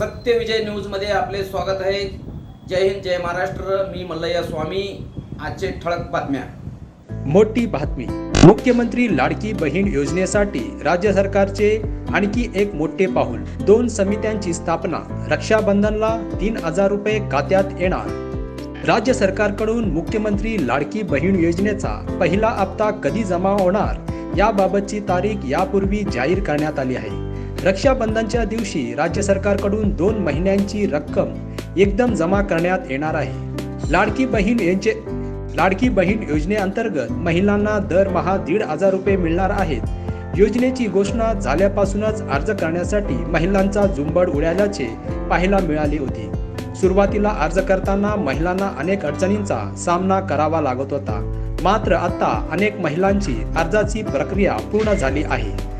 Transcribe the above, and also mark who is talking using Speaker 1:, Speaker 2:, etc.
Speaker 1: सत्यविजय न्यूजमध्ये आपले स्वागत आहे. जय हिंद जय महाराष्ट्र. मी मल्लय्या स्वामी. आजचे ठळक बातम्या.
Speaker 2: मोठी बातमी. मुख्यमंत्री लाडकी बहीण योजनेसाठी राज्य सरकारचे आणखी एक मोठे पाऊल. दोन समित्यांची स्थापना. रक्षाबंधनला तीन हजार रुपये खात्यात येणार. राज्य सरकारकडून मुख्यमंत्री लाडकी बहीण योजनेचा पहिला हप्ता कधी जमा होणार? याबाबतची तारीख यापूर्वी जाहीर करण्यात आली आहे. रक्षाबंधनच्या दिवशी राज्य सरकारकडून दोन महिन्यांची रक्कम एकदम जमा करण्यात येणार आहे. लाडकी बहीण यांचे लाडकी बहीण योजनेअंतर्गत महिलांना दरमहा दीड हजार रुपये मिळणार आहेत. योजनेची घोषणा झाल्यापासूनच अर्ज करण्यासाठी महिलांचा झुंबड उडाल्याचे पाहायला मिळाले होते. सुरुवातीला अर्ज करताना महिलांना अनेक अडचणींचा सामना करावा लागत होता. मात्र आता अनेक महिलांची अर्जाची प्रक्रिया पूर्ण झाली आहे.